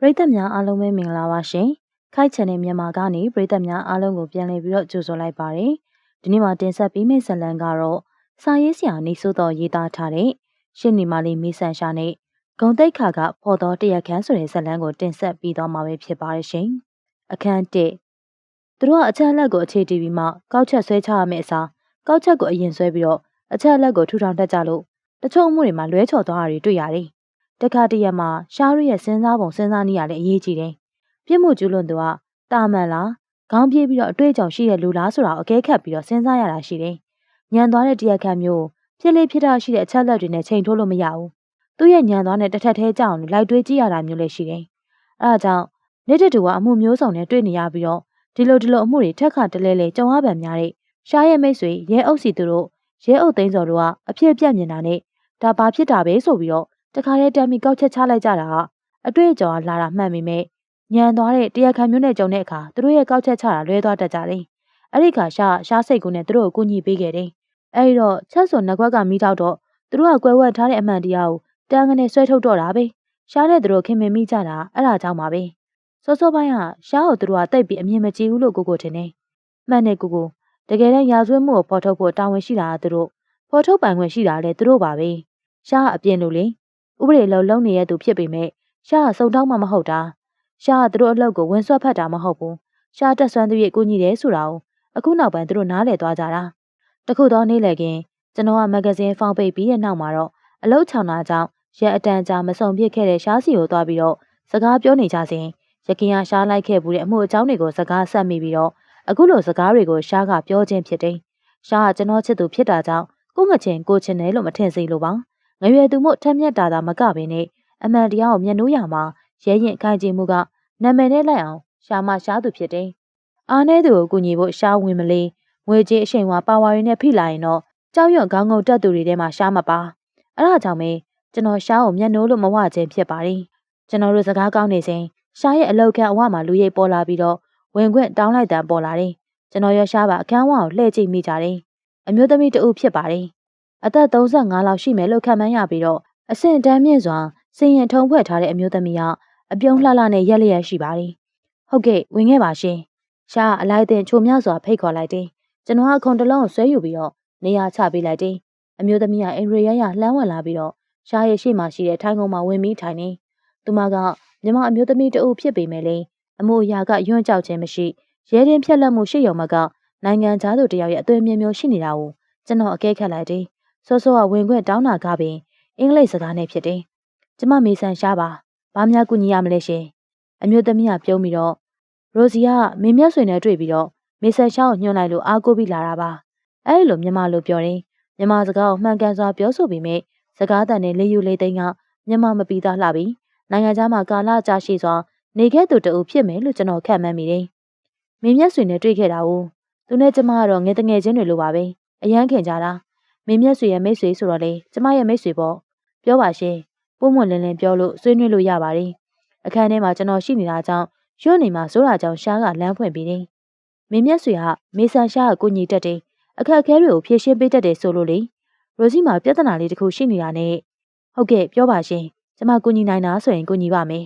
ပရိသတ်များအားလုံးပဲမင်္ဂလာပါရှင်။ခိုက်ချန်နယ်မြန်မာကနေပရိသတ်များအားလုံးကိုပြန်လည်ပြီးတော့ကြိုဆိုလိုက်ပါတယ်။ဒီနေ့မှာတင်ဆက်ပေးမယ့်ဇာတ်လမ်းကတော့စာရေးဆရာနေစိုးတော်ရေးသားထားတဲ့ရှင်းနေမလေးမေဆန်ရှာနဲ့ဂုံတိတ်ခါကဖော်တော်တရက်ခန်းဆိုတဲ့ဇာတ်လမ်းကိုတင်ဆက်ပြီးတော့မှာပဲဖြစ်ပါတယ်ရှင်။အခန်း1သူတို့ကအချက်အလက်ကိုအခြေတည်ပြီးမှကောက်ချက်ဆွဲချရမယ့်အစားကောက်ချက်ကိုအရင်ဆွဲပြီးတော့အချက်အလက်ကိုထူထောင်တတ်ကြလို့တချို့အမှုတွေမှာလွဲချော်သွားတာတွေတွေ့ရတယ်။ တခါတရံမှာရှားရရဲ့စဉ်းစားပုံစဉ်းစားနည်းရလည်းအရေးကြီးတယ်။ပြစ်မှုကျူးလွန်သူကတာမန်လားခေါင်းပြေးပြီးတော့အတွေ့အကြုံရှိတဲ့လူလားဆိုတာကိုအကဲခတ်ပြီးတော့စဉ်းစားရတာရှိတယ်။ညံသွားတဲ့တရားခံမျိုးဖြစ်လေဖြစ်တာရှိတဲ့အချက်လက်တွေနဲ့ချိန်ထိုးလို့မရဘူး။သူ့ရဲ့ညံသွားတဲ့တစ်ထက်သေးကြောင်လိုက်တွေးကြည့်ရတာမျိုးလည်းရှိတယ်။အဲဒါကြောင့်နေ့တတူကအမှုမျိုးစုံနဲ့တွေ့နေရပြီးတော့ဒီလိုဒီလိုအမှုတွေထက်ခါတလဲလဲကြုံရပံများတဲ့ရှားရဲ့မိတ်ဆွေရဲအုပ်စီသူတို့ရဲအုပ်သိန်းစော်တို့ကအဖြစ်ပြက်မြင်တာနဲ့ဒါဘာဖြစ်တာပဲဆိုပြီးတော့ တခါတည်းတမ်းပြီးကောက်ချက်ချလိုက်ကြတာကအတွေ့အကြုံကလာတာမှန်ပေမဲ့ညံသွားတဲ့တရားခံမျိုးနဲ့ကြုံတဲ့အခါသူတို့ရဲ့ကောက်ချက်ချတာလွဲသွားတတ်ကြတယ်။အဲ့ဒီခါရှာရှားစိတ်ကူနဲ့သူတို့ကိုကူညီပေးခဲ့တယ်။အဲ့ဒီတော့ချက်စွန်နှက်ခွက်ကမိတော့တော့သူတို့ကကွဲဝဲထားတဲ့အမှန်တရားကိုတန်းကနေဆွဲထုတ်တော့တာပဲ။ရှားတဲ့သူတို့ခင်မင်မိကြတာအဲ့ဒါကြောင့်ပါပဲ။စောစောပိုင်းကရှားကိုသူတို့ကတိတ်ပြီးအမြင်မကြည့်ဘူးလို့ကိုကိုထင်တယ်။မှန်တယ်ကိုကိုတကယ်တမ်းရာဇဝတ်မှုကိုဖော်ထုတ်ဖို့တာဝန်ရှိတာကသူတို့ဖော်ထုတ်ပိုင်ခွင့်ရှိတာလည်းသူတို့ပါပဲ။ရှားအပြင်းလို့လေ ဥပဒေလုံးလုံးနေတဲ့သူဖြစ်ပေမဲ့ရှားကစုံတောင်းမှမဟုတ်တာရှားကသူတို့အလုပ်ကိုဝင်ဆွတ်ဖတ်တာမဟုတ်ဘူးရှားတက်ဆွမ်းသူရဲ့ကိုကြီးတယ်ဆိုတာကိုအခုနောက်ပိုင်းသူတို့နားလည်သွားကြတာတခုတော့နေလေခင်ကျွန်တော်ကမဂ္ဂဇင်းဖောင်းပိတ်ပြီးတဲ့နောက်မှာတော့အလုတ်ချောင်တာကြောင့်ရက်အတန်ကြာမစုံပြစ်ခဲ့တဲ့ရှားစီကိုသွားပြီးတော့စကားပြောနေကြစဉ်ရခင်ကရှားလိုက်ခဲ့ဘူးတဲ့အမှုအကြောင်းတွေကိုစကားဆက်မိပြီးတော့အခုလိုစကားတွေကိုရှားကပြောခြင်းဖြစ်တယ်ရှားကကျွန်တော်ချစ်သူဖြစ်တာကြောင့်ကိုငချင်းကိုချင်တယ်လို့မထင်စေလိုပါ ငရွယ်သူမို့ထက်မြက်တာသာမကပင်နဲ့အမှန်တရားကိုမျက်နှိုးရမှာရဲရင်ခိုင်ကြည့်မှုကနာမည်နဲ့လိုက်အောင်ရှာမရှားသူဖြစ်တယ်။အားနေသူကိုကူညီဖို့ရှားဝင်မလေးငွေကြေးအရှိန်ဝါပါဝါရင်းနဲ့ဖိလာရင်တော့ကြောက်ရွံ့ခေါင်းငုံတက်သူတွေထဲမှာရှားမပါ။အဲ့ဒါကြောင့်ပဲကျွန်တော်ရှားကိုမျက်နှိုးလို့မဝခြင်းဖြစ်ပါတယ်။ကျွန်တော်တို့စကားကောင်းနေစဉ်ရှားရဲ့အလောက်ခံအဝမှာလူရိပ်ပေါ်လာပြီးတော့ဝင်ခွင့်တောင်းလိုက်တာပေါ်လာတယ်။ကျွန်တော်ရရှားပါအခန်းဝကိုလှည့်ကြည့်မိကြတယ်။အမျိုးသမီးတဦးဖြစ်ပါတယ် အသက်35လောက်ရှိမယ်လို့ခန့်မှန်းရပြီးတော့အဆင့်တန်းမြင့်စွာစင်ရင်ထုံဖွဲ့ထားတဲ့အမျိုးသမီးကအပြုံးလှလှနဲ့ရက်လျက်ရှိပါတယ်။ဟုတ်ကဲ့ဝင်ခဲ့ပါရှင်။ရှားအလိုက်တဲ့ချိုမြောက်စွာဖိတ်ခေါ်လိုက်တယ်။ကျွန်တော်ကခုံတလုံးကိုဆွဲယူပြီးတော့နေရာချပေးလိုက်တယ်။အမျိုးသမီးကအင်ရီရရလှမ်းဝင်လာပြီးတော့ရှားရဲ့ရှေ့မှာရှိတဲ့ထိုင်ကုန်မှာဝင်ပြီးထိုင်နေ။သူမကမြမအမျိုးသမီးတအုပ်ဖြစ်ပေမဲ့လည်းအမှုအရာကယွန့်ကြောက်ခြင်းမရှိရဲရင်ဖြက်လက်မှုရှိရုံမကနိုင်ငံသားတို့တယောက်ရဲ့အသွင်မျိုးမျိုးရှိနေတာကိုကျွန်တော်အကဲခတ်လိုက်တယ်။ စောစောကဝင်ခွင့်တောင်းတာကပင်အင်္ဂလိပ်စကားနဲ့ဖြစ်တယ်။ကျမမေဆန်ရှားပါ။ဘာများကူညီရမလဲရှင်။အမျိုးသမီးကပြုံးပြီးတော့ရိုစီကမင်းမြတ်ဆွေနဲ့တွေ့ပြီးတော့မေဆန်ရှားကိုညွှန်လိုက်လို့အားကိုးပြီးလာတာပါ။အဲ့လိုမြန်မာလိုပြောတယ်။မြန်မာစကားကိုမှန်ကန်စွာပြောဆိုပြီးမြဲစကားတန်နဲ့လေးယူလေးသိန်းကမြန်မာမပီသားလှပြီးနိုင်ငံခြားမှာကာလကြာရှိစွာနေခဲ့သူတအုပ်ဖြစ်မယ်လို့ကျွန်တော်ခန့်မှန်းမိတယ်။မင်းမြတ်ဆွေနဲ့တွေ့ခဲ့တာ哦။သူနဲ့ကျမကတော့ငယ်တငယ်ချင်းတွေလိုပါပဲ။အရန်ခင်ကြတာ မင်းမြတ်ဆွေရဲ့မိတ်ဆွေဆိုတော့လေကျမရဲ့မိတ်ဆွေပေါ့ပြောပါရှင်ပုံမွန်လင်းလင်းပြောလို့ဆွေးနွေးလို့ရပါတယ်အခန်းထဲမှာကျွန်တော်ရှိနေတာကြောင့်ရွတ်နေမှာစိုးတာကြောင့်ရှားကလမ်းဖွင့်ပြီးတယ်မင်းမြတ်ဆွေကမေဆန်ရှားကကိုညီတက်တယ်အခက်အခဲတွေကိုဖြေရှင်းပေးတတ်တယ်ဆိုလို့လေရိုစီမှာပြဿနာလေးတစ်ခုရှိနေတာနဲ့ဟုတ်ကဲ့ပြောပါရှင်ကျမကိုညီနိုင်တာဆိုရင်ကိုညီပါမယ်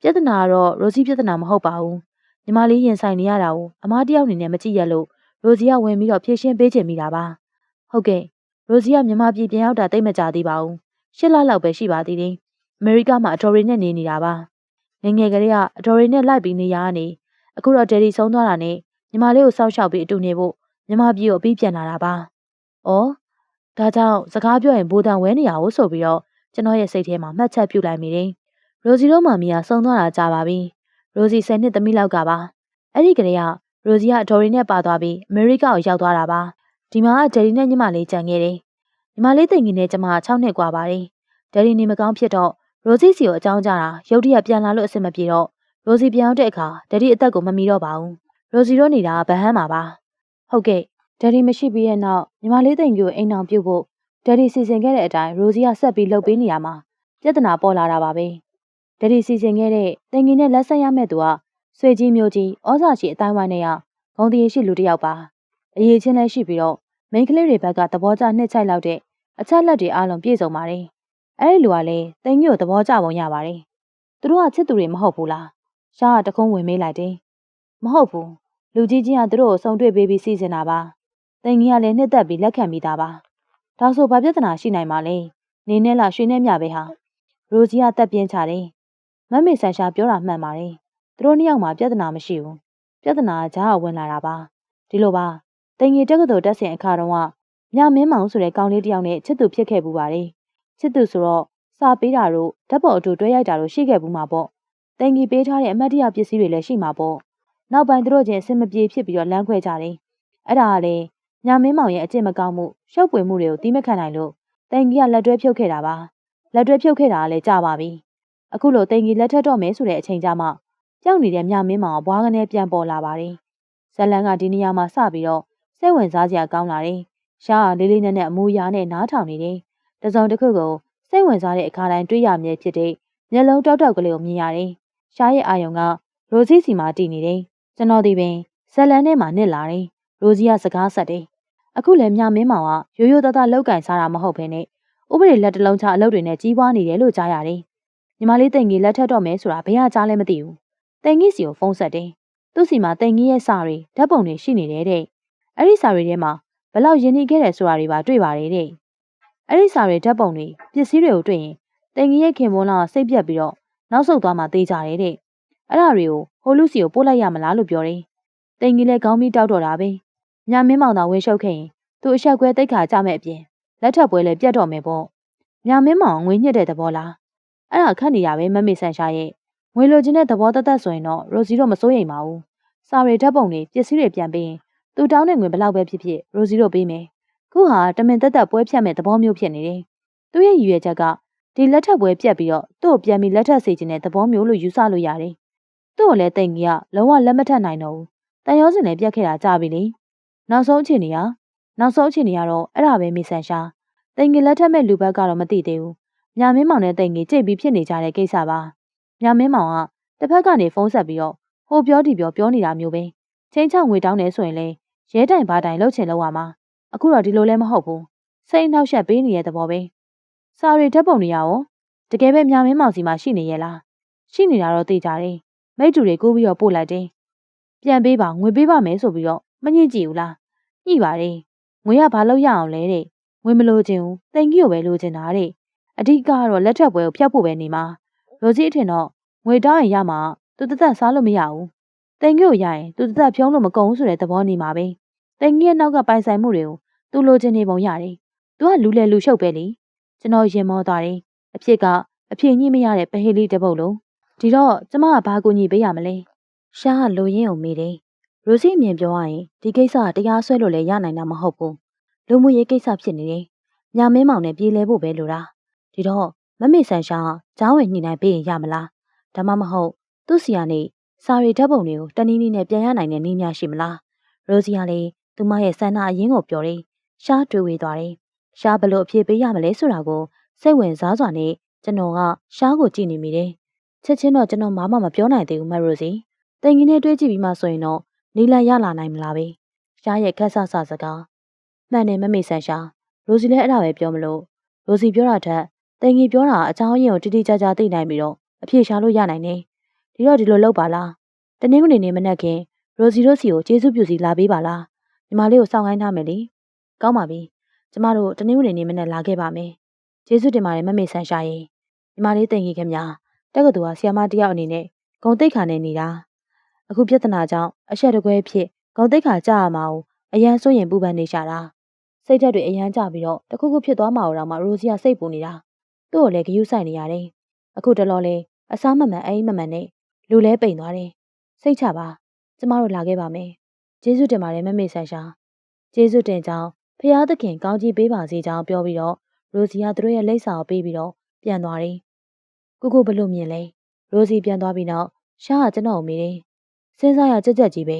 ပြဿနာကတော့ရိုစီပြဿနာမဟုတ်ပါဘူးညီမလေးရင်ဆိုင်နေရတာကိုအမားတယောက်အနေနဲ့မကြည့်ရလို့ရိုစီကဝင်ပြီးတော့ဖြေရှင်းပေးချင်မိတာပါဟုတ်ကဲ့ ရိုစီကမြန်မာပြည်ပြန်ရောက်တာတိတ်မကြသေးပါဘူးရှစ်လလောက်ပဲရှိပါသေးတယ်အမေရိကမှာအတော်ရီနဲ့နေနေတာပါငငယ်ကလေးကအတော်ရီနဲ့လိုက်ပြီးနေရကနေအခုတော့ဒယ်ဒီဆုံးသွားတာနဲ့ညီမလေးကိုစောက်ရှောက်ပြီးအတူနေဖို့မြန်မာပြည်ကိုအပြီးပြန်လာတာပါ။အော်ဒါကြောင့်စကားပြောရင်ဘူတန်ဝဲနေရဖို့ဆိုပြီးတော့ကျွန်တော်ရဲ့စိတ်ထဲမှာမှတ်ချက်ပြုလိုက်မိတယ်။ရိုစီတို့မှမီယာဆုံးသွားတာကြာပါပြီ။ရိုစီ10နှစ်သမီးလောက်ကပါ။အဲ့ဒီကလေးကရိုစီကအတော်ရီနဲ့ပါသွားပြီးအမေရိကကိုရောက်သွားတာပါ။ဒီမှာဒယ်ဒီနဲ့ညီမလေးကြံခဲ့တယ် ညီမလေးတိမ်ငင်နဲ့ကျမ6နှစ်กว่าပါတယ်။ဒယ်ဒီနေမကောင်းဖြစ်တော့ရိုစီစီကိုအကြောင်းကြားတာရုတ်တရက်ပြန်လာလို့အဆင်မပြေတော့ရိုစီပြန်ရောက်တဲ့အခါဒယ်ဒီအသက်ကိုမမီတော့ပါဘူး။ရိုစီတို့နေတာဗဟန်းမှာပါ။ဟုတ်ကဲ့ဒယ်ဒီမရှိပြီးရဲ့နောက်ညီမလေးတိမ်ကိုအိမ်အောင်ပြုတ်ဖို့ဒယ်ဒီစီစဉ်ခဲ့တဲ့အတိုင်းရိုစီကဆက်ပြီးလှုပ်ပေးနေရမှာပြဿနာပေါ်လာတာပါပဲ။ဒယ်ဒီစီစဉ်ခဲ့တဲ့တိမ်ငင်နဲ့လက်ဆက်ရမဲ့သူကဆွေကြီးမျိုးကြီးဩဇာရှိအတိုင်းဝိုင်းနဲ့ရဂုံတရေရှိလူတစ်ယောက်ပါ။အရေးချင်းလည်းရှိပြီးတော့မိန်းကလေးတွေဘက်ကသဘောကျနှစ်ချိုက်လောက်တဲ့ အချက်လက်တွေအားလုံးပြည့်စုံပါတယ်။အဲဒီလူကလည်းတိမ်ညို့သဘောကျပုံရပါတယ်သူတို့ကချစ်သူတွေမဟုတ်ဘူးလားရှားကတကုံးဝင်မေးလိုက်တယ်မဟုတ်ဘူးလူကြီးချင်းကသူတို့ကိုစုံတွေ့ပေးပြီးစီစဉ်တာပါတင်ကြီးကလည်းနှစ်သက်ပြီးလက်ခံမိတာပါဒါဆိုဘာပြဿနာရှိနိုင်မှာလဲနေနဲ့လားရွှေနဲ့မြပဲဟာရိုဂျီကတက်ပြင်းချတယ်မမေဆန်ရှာပြောတာမှန်ပါတယ်သူတို့နှစ်ယောက်မှာပြဿနာမရှိဘူးပြဿနာကကြားကဝင်လာတာပါဒီလိုပါတင်ကြီးတက္ကသိုလ်တက်ဆင်အခါတုန်းက မြမင်းမောင်ဆိုတဲ့ကောင်လေးတစ်ယောက်နဲ့ချစ်သူဖြစ်ခဲ့ပူပါတယ်ချစ်သူဆိုတော့စာပေးတာတို့ဓာတ်ပုံအတူတွဲရိုက်တာတို့ရှိခဲ့ဘူးမှာပေါ့တင်ကြီးပေးထားတဲ့အမတ်တရပစ္စည်းတွေလည်းရှိမှာပေါ့နောက်ပိုင်းသူတို့ချင်းအဆင်မပြေဖြစ်ပြီးတော့လမ်းခွဲကြတယ်အဲ့ဒါကလည်းညမင်းမောင်ရဲ့အကျင့်မကောင်းမှုရှောက်ပွေမှုတွေကိုတီးမခံနိုင်လို့တင်ကြီးကလက်တွဲဖြုတ်ခဲ့တာပါလက်တွဲဖြုတ်ခဲ့တာကလည်းကြပါပြီအခုလိုတင်ကြီးလက်ထက်တော့မယ်ဆိုတဲ့အချိန်ကြမှာကြောက်နေတဲ့မြမင်းမောင်ကဘွားကနေပြန်ပေါ်လာပါတယ်ဇလန်ကဒီနေရာမှာစပြီးတော့စိတ်ဝင်စားစရာကောင်းလာတယ် ရှားကလေးလေးနက်နက်အမူအရာနဲ့နားထောင်နေတယ်တစုံတစ်ခုကိုစိတ်ဝင်စားတဲ့အခါတိုင်းတွေးရမြဲဖြစ်တဲ့မျက်လုံးတောက်တောက်ကလေးကိုမြင်ရတယ်ရှားရဲ့အာယုံကရိုစီစီမှာတည်နေတယ်ကျွန်တော်ဒီပင်ဇလန်ထဲမှာနစ်လာတယ်ရိုစီကစကားဆက်တယ်အခုလည်းမြမင်းမောင်ကရိုးရိုးသားသားလောက်ကင်စားတာမဟုတ်ဘဲနဲ့ဥပဒေလက်တလုံးချအလုပ်တွေနဲ့ကြီးပွားနေတယ်လို့ကြားရတယ်ညီမလေးတိန်ကြီးလက်ထက်တော့မယ်ဆိုတာဘယ်ကကြားလဲမသိဘူးတိန်ကြီးစီကိုဖုန်းဆက်တယ်သူ့စီမှာတိန်ကြီးရဲ့စာတွေဓာတ်ပုံတွေရှိနေတယ်တဲ့အဲ့ဒီစာတွေထဲမှာဘ လောက်ရင်းနှီးခဲ့တယ်ဆိုတာတွေပါတွေ့ပါတယ်တဲ့အဲ့ဒီစာတွေဓာတ်ပုံတွေပစ္စည်းတွေကိုတွေ့ရင်တိန်ကြီးရဲ့ခင်မွန်းလာစိတ်ပြက်ပြီးတော့နောက်ဆုတ်သွားမှသိကြတယ်တဲ့အဲ့ဒါတွေကိုဟိုလူစီကိုပို့လိုက်ရမလားလို့ပြောတယ်တိန်ကြီးလည်းခေါင်းပြီးတောက်တော့တာပဲညမင်းမောင်သာဝင်ရှုပ်ခဲ့ရင်သူအဆက်ကွဲတိတ်ခါကြမဲ့အပြင်လက်ထပ်ပွဲလည်းပြတ်တော့မယ်ပေါ့ညမင်းမောင်ငွေညှစ်တဲ့သဘောလားအဲ့ဒါခက်နေရပဲမမေဆန်ရှာရဲ့ငွေလိုချင်တဲ့သဘောတသက်ဆိုရင်တော့ရိုစီတော့မစိုးရိမ်ပါဘူးစာရီဓာတ်ပုံတွေပစ္စည်းတွေပြန်ပေးရင် သူတောင်းတဲ့ငွေဘလောက်ပဲဖြစ်ဖြစ်ရိုစီတို့ပေးမယ်ခုဟာတမင်သက်သက်ပွဲဖြတ်မဲ့သဘောမျိုးဖြစ်နေတယ်သူရဲ့ရည်ရွယ်ချက်ကဒီလက်ထပ်ပွဲပြတ်ပြီးတော့သူ့ကိုပြန်ပြီးလက်ထပ်စေခြင်းတဲ့သဘောမျိုးလို့ယူဆလို့ရတယ်သူ့ကိုလည်းတိတ်ကြီးကလုံးဝလက်မထက်နိုင်တော့ဘူးတန်ရောစင်လည်းပြတ်ခဲ့တာကြပြီလေနောက်ဆုံးအခြေအနေကနောက်ဆုံးအခြေအနေကတော့အဲ့ဒါပဲမေဆန်ရှာတိတ်ကြီးလက်ထက်မဲ့လူဘက်ကတော့မသိသေးဘူးညမင်းမောင်နဲ့တိတ်ကြီးကြိတ်ပြီးဖြစ်နေကြတဲ့ကိစ္စပါညမင်းမောင်ကတစ်ဖက်ကနေဖုန်းဆက်ပြီးတော့ဟိုပြောဒီပြောပြောနေတာမျိုးပဲချင်းချောက်ငွေတောင်းနေဆိုရင်လေ ရဲတိုင်ဘာတိုင်လှုပ်ချင်လှုပ်ရမှာအခုတော့ဒီလိုလည်းမဟုတ်ဘူးစိတ်နှောက်ယှက်ပေးနေတဲ့သဘောပဲစာရီဓာတ်ပုံတွေရောတကယ်ပဲမြမင်းမောင်စီမှာရှိနေရဲ့လားရှိနေတာတော့သိကြတယ်မိတ်တူတွေကိုပြီးတော့ပို့လိုက်တယ်ပြန်ပေးပါငွေပေးပါမယ်ဆိုပြီးတော့မညှိကြည့်ဘူးလားညှိပါတယ်ငွေကဘာလို့ရအောင်လဲတဲ့ငွေမလိုချင်ဘူးတင်ကြီးကိုပဲလိုချင်တာတဲ့အဓိကကတော့လက်ထက်ပွဲကိုဖျက်ဖို့ပဲနေမှာရိုစီအထင်တော့ငွေတောင်းရင်ရမှာသူတသက်စားလို့မရဘူး တင်ကြီးကိုရရင်သူတသက်ဖြုံးလို့မကုန်ဘူးဆိုတဲ့သဘောနေမှာပဲတင်ကြီးရဲ့နောက်ကပိုင်ဆိုင်မှုတွေကိုသူလိုချင်နေပုံရတယ်သူကလူလေလူရှုပ်ပဲလေကျွန်တော်ရင်မောသွားတယ်အဖြစ်ကအဖြစ်ညှိမရတဲ့ပဟေလေးတစ်ပုတ်လုံးဒီတော့ကျမကဘာကူညီပေးရမလဲရှားကလိုရင်းအောင်မေးတယ်ရိုစီအမြင်ပြောရရင်ဒီကိစ္စကတရားစွဲလို့လည်းရနိုင်တာမဟုတ်ဘူးလူမှုရေးကိစ္စဖြစ်နေတယ်ညာမင်းမောင်နဲ့ပြေးလဲဖို့ပဲလိုတာဒီတော့မမေဆန်ရှားကကျောင်းဝင်ညှိနှိုင်းပေးရင်ရမလားဒါမှမဟုတ်သူ့စီကနေ စာရီဓာတ်ပုံတွေကိုတနည်းနည်းနဲ့ပြန်ရနိုင်တဲ့နည်းများရှိမလားရိုစီကလည်းသူမရဲ့ဆန္ဒအရင်းကိုပြောတယ်ရှားတွေးဝေးသွားတယ်ရှားဘလို့အဖြစ်ပေးရမလဲဆိုတာကိုစိတ်ဝင်စားစွာနဲ့ကျွန်တော်ကရှားကိုကြည့်နေမိတယ်ချက်ချင်းတော့ကျွန်တော်မမမပြောနိုင်သေးဘူးမရိုစီတင်ကြီးနဲ့တွေးကြည့်ပြီးမှဆိုရင်တော့နီလန်ရလာနိုင်မလားပဲရှားရဲ့ခက်ဆဆစကားမှန်တယ်မမေဆန်ရှာရိုစီလည်းအဲ့ဒါပဲပြောမလို့ရိုစီပြောတာထက်တင်ကြီးပြောတာအချောင်းရင်းကိုတိတိကျကျသိနိုင်ပြီးတော့အဖြေရှာလို့ရနိုင်တယ် ဒီတော့ဒီလိုလုပ်ပါလားတနင်္ဂနွေနေ့မနက်ခင်းရိုစီတို့စီကိုကျေးဇူးပြုစီလာပေးပါလားညီမလေးကိုစောင့်ခိုင်းထားမယ်လေကောင်းပါပြီကျမတို့တနင်္ဂနွေနေ့မနက်လာခဲ့ပါမယ်ကျေးဇူးတင်ပါတယ်မမေဆန်ရှာရင်ညီမလေးတင်ကြီးခင်ဗျာတက္ကသိုလ်ကဆီယမတယောက်အနေနဲ့ဂုံတိတ်ခါနဲ့နေတာအခုပြဿနာကြောင့်အဆက်တကွဲဖြစ်ဂုံတိတ်ခါကြာရမှာကိုအရန်စိုးရင်ပူပန်နေကြတာစိတ်ဓာတ်တွေအရန်ကြပြီးတော့တခုခုဖြစ်သွားမှာတော့မှရိုစီယာစိတ်ပူနေတာသူ့ကိုလည်းဂယုဆိုင်နေရတယ်အခုတလောလဲအစားမမှန်အိမ်မမှန်နဲ့ လူလဲပိန်သွားတယ်စိတ်ချပါကျမတို့လာခဲ့ပါမယ်ကျေးဇူးတင်ပါတယ်မမေဆန်ရှာကျေးဇူးတင်ကြောင်းဖျားသခင်ကောင်းကြီးပေးပါစေကြောင်းပြောပြီးတော့ရိုစီယာသူတို့ရဲ့လိပ်စာကိုပေးပြီးတော့ပြန်သွားတယ်ကိုကိုဘလို့မြင်လဲရိုစီပြန်သွားပြီးနောက်ရှားကကျွန်တော်ကိုမေးတယ်စဉ်းစားရကြက်ကြက်ကြီးပဲ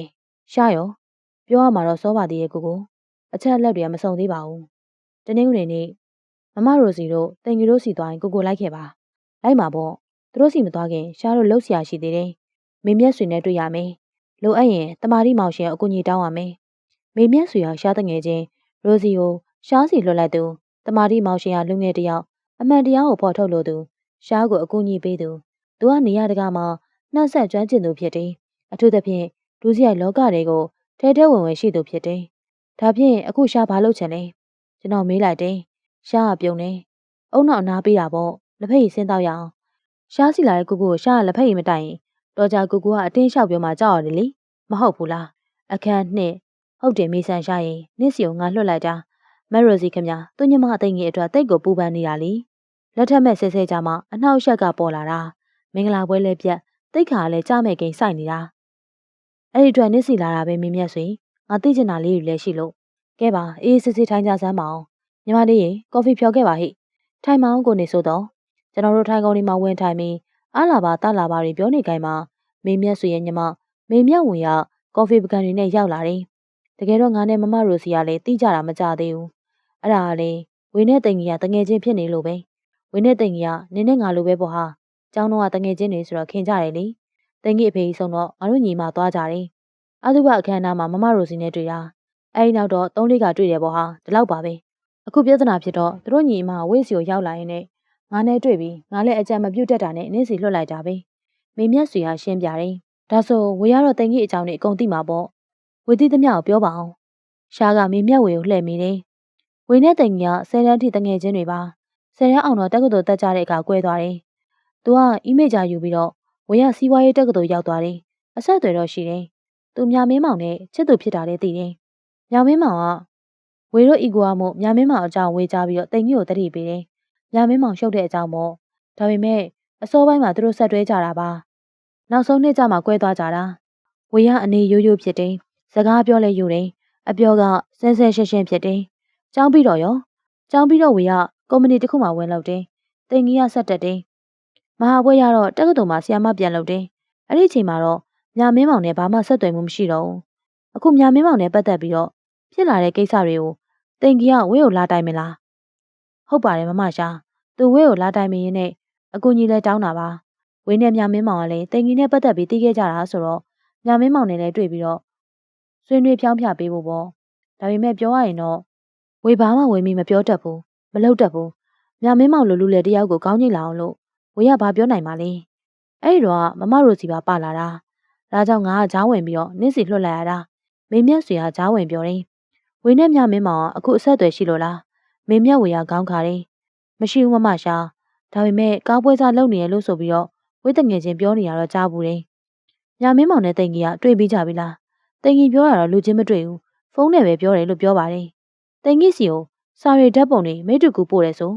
ရှားရောပြောရမှာတော့စောပါသေးရဲ့ကိုကိုအချက်အလက်တွေကမစုံသေးပါဘူးတနင်္ဂနွေနေ့မမရိုစီတို့တင်ကြီးတို့စီသွားရင်ကိုကိုလိုက်ခဲ့ပါလိုက်မှာပေါ့ သူတို့စီမသွားခင်ရှားတို့လှုပ်ရှားရှိသေးတယ်မေမျက်ဆွေနဲ့တွေ့ရမယ်လိုအပ်ရင်တမာတိမောင်ရှင်အကူကြီးတောင်းရမယ်မေမျက်ဆွေဟာရှားတငယ်ချင်းရိုစီကိုရှားစီလွတ်လိုက်သူတမာတိမောင်ရှင်ဟာလူငယ်တယောက်အမှန်တရားကိုဖော်ထုတ်လို့သူရှားကိုအကူကြီးပေးသူသူကနေရာတကာမှာနှံ့ဆက်ကျွမ်းကျင်သူဖြစ်တယ်အထူးသဖြင့်ဒုစရိုက်လောကတွေကိုထဲထဲဝင်ဝင်ရှိသူဖြစ်တယ်ဒါဖြင့်အခုရှားဘာလုပ်ချင်လဲကျွန်တော်မေးလိုက်တယ်ရှားကပြုံနေအုံနောက်အနားပေးတာပေါ့လက်ဖက်ရည်စင်းတော့ရအောင် ရှားစီလာတဲ့ကိုကိုကိုရှားကလက်ဖက်ရည်မတိုင်ရင်တော်ကြကိုကိုကအတင်းလျှောက်ပြောမှကြောက်ရတယ်လေမဟုတ်ဘူးလားအခန်းနှစ်ဟုတ်တယ်မေဆန်ရှားရင်နစ်စီကိုငါလွှတ်လိုက်တာမက်ရိုစီခင်ဗျာသူညမအသိငယ်အတွက်တိတ်ကိုပူပန်နေတာလေလက်ထက်မဲ့ဆဲဆဲကြမှာအနှောက်အယှက်ကပေါ်လာတာမင်္ဂလာပွဲလဲပြက်တိတ်ခါလည်းကြမဲ့ကိန်းစိုက်နေတာအဲ့ဒီအတွက်နစ်စီလာတာပဲမင်းမြတ်ဆွေငါသိချင်တာလေးတွေလည်းရှိလို့ကဲပါအေးစစ်စစ်ထိုင်ကြစမ်းမအောင်ညီမလေးရေကော်ဖီဖြော်ခဲ့ပါဟိထိုင်မအောင်ကိုနေဆိုတော့ ကျွန်တော်တို့ထိုင်ကုန်ဒီမှာဝင်ထိုင်ပြီးအားလာပါတလာပါတွေပြောနေကြမှာမင်းမြတ်ဆွေရဲ့ညီမမင်းမြတ်ဝင်ရကော်ဖီပကံတွေနဲ့ရောက်လာတယ်တကယ်တော့ငါနဲ့မမရိုစီကလည်းတီးကြတာမကြသေးဘူးအဲ့ဒါကလေဝင်းနဲ့တိန်ကြီးကတငယ်ချင်းဖြစ်နေလို့ပဲဝင်းနဲ့တိန်ကြီးကနင်းနဲ့ငါလိုပဲပေါ့ဟာကျောင်းတော့ကတငယ်ချင်းနေဆိုတော့ခင်ကြတယ်လေတိန်ကြီးအဖေကြီးဆုံးတော့ငါတို့ညီမသွားကြတယ်အသုဘအခမ်းအနားမှာမမရိုစီနဲ့တွေ့တာအဲဒီနောက်တော့သုံးလေးကတွေ့တယ်ပေါ့ဟာဒီလောက်ပါပဲအခုပြဿနာဖြစ်တော့သူတို့ညီမဝိစီကိုရောက်လာရင်လည်း ငါနဲ့တွေ့ပြီးငါလည်းအကြံမပြုတ်တတ်တာနဲ့နင်းစီလွတ်လိုက်တာပဲမိမျက်ဆွေဟာရှင်းပြတယ်ဒါဆိုဝေရတော့တိန်ကြီးအကြောင်းနဲ့အကုန်သိမှာပေါ့ဝေတိသမျှကိုပြောပါအောင်ရှားကမိမျက်ဝေကိုလှည့်မိတယ်ဝေနဲ့တိန်ကြီးကဆယ်တန်းထိတငယ်ချင်းတွေပါဆယ်တန်းအောင်တော့တက္ကသိုလ်တက်ကြတဲ့အခါကွဲသွားတယ်သူကအီမေဂျာယူပြီးတော့ဝေရစီးပွားရေးတက္ကသိုလ်ရောက်သွားတယ်အဆက်အသွယ်တော့ရှိတယ်သူမြမင်းမောင်နဲ့ချစ်သူဖြစ်တာလည်းသိတယ်။မြမင်းမောင်ကဝေတို့အီကိုအမို့မြမင်းမောင်အကြောင်းဝေးကြပြီးတော့တိမ်ကြီးကိုတတိပေးတယ်။ မြမင်းမောင်ရှုပ်တဲ့အကြောင်းပေါ့။ဒါပေမဲ့အစောပိုင်းမှာသူတို့ဆက်တွဲကြတာပါ။နောက်ဆုံးနှစ်ကျမှကွဲသွားကြတာ။ဝေရအနေရိုးရိုးဖြစ်တယ်။စကားပြောလဲယူတယ်။အပြောကဆဲဆဲရှင်းရှင်းဖြစ်တယ်။ကျောင်းပြီးတော့ရောကျောင်းပြီးတော့ဝေရကုမ္ပဏီတစ်ခုမှဝင်လုပ်တယ်။တိမ်ကြီးကဆက်တက်တယ်။မဟာဘွဲရတော့တက္ကသိုလ်မှာဆီယမပြန်လုပ်တယ်။အဲ့ဒီအချိန်မှာတော့မြမင်းမောင်နဲ့ဘာမှဆက်သွယ်မှုမရှိတော့ဘူး။အခုမြမင်းမောင်နဲ့ပတ်သက်ပြီးတော့ဖြစ်လာတဲ့ကိစ္စတွေကိုတင်ကြီးကဝင်းကိုလာတိုင်မလား။ ဟုတ်ပါတယ်မမရှာ။သူဝင်းကိုလာတိုင်မင်းနဲ့အကူကြီးလည်းတောင်းတာပါ။ဝင်းနဲ့မြမင်းမောင်ကလည်းတင်ကြီးနဲ့ပတ်သက်ပြီးသိခဲ့ကြတာဆိုတော့မြမင်းမောင်နဲ့လည်းတွေ့ပြီးတော့ဆွေးနွေးဖြောင်းဖြပေးဖို့ပေါ့။ဒါပေမဲ့ပြောရရင်တော့ဝေဘာမှဝင်ပြီးမပြောတတ်ဘူး။မလုပ်တတ်ဘူး။မြမင်းမောင်လိုလူလေတယောက်ကိုကောင်းကြီးလာအောင်လို့ဝေရဘာပြောနိုင်ပါလဲ။အဲ့ဒီတော့မမရိုစီပါပါလာတာ။ဒါကြောင့်ငါကကြားဝင်ပြီးတော့နင့်စီလွှတ်လိုက်ရတာမေမြတ်ဆွေကကြားဝင်ပြောတယ်ဝင်းနဲ့မြမင်းမောင်ကအခုအဆက်အသွယ်ရှိလို့လား မေမြတ်ဝေကခေါင်းခါတယ်မရှိဘူးမမရှာဒါပေမဲ့ကားပွဲစားလုပ်နေရလို့ဆိုပြီးတော့ဝိတငယ်ချင်းပြောနေရတော့ကြားဘူးတယ်ညမင်းမောင်နဲ့တိန်ကြီးကတွေ့ပြီးကြပြီလားတိန်ကြီးပြောတာတော့လူချင်းမတွေ့ဘူးဖုန်းနဲ့ပဲပြောတယ်လို့ပြောပါတယ်တိန်ကြီးစီကိုစာရီဓာတ်ပုံတွေမိတူကူပို့တယ်ဆို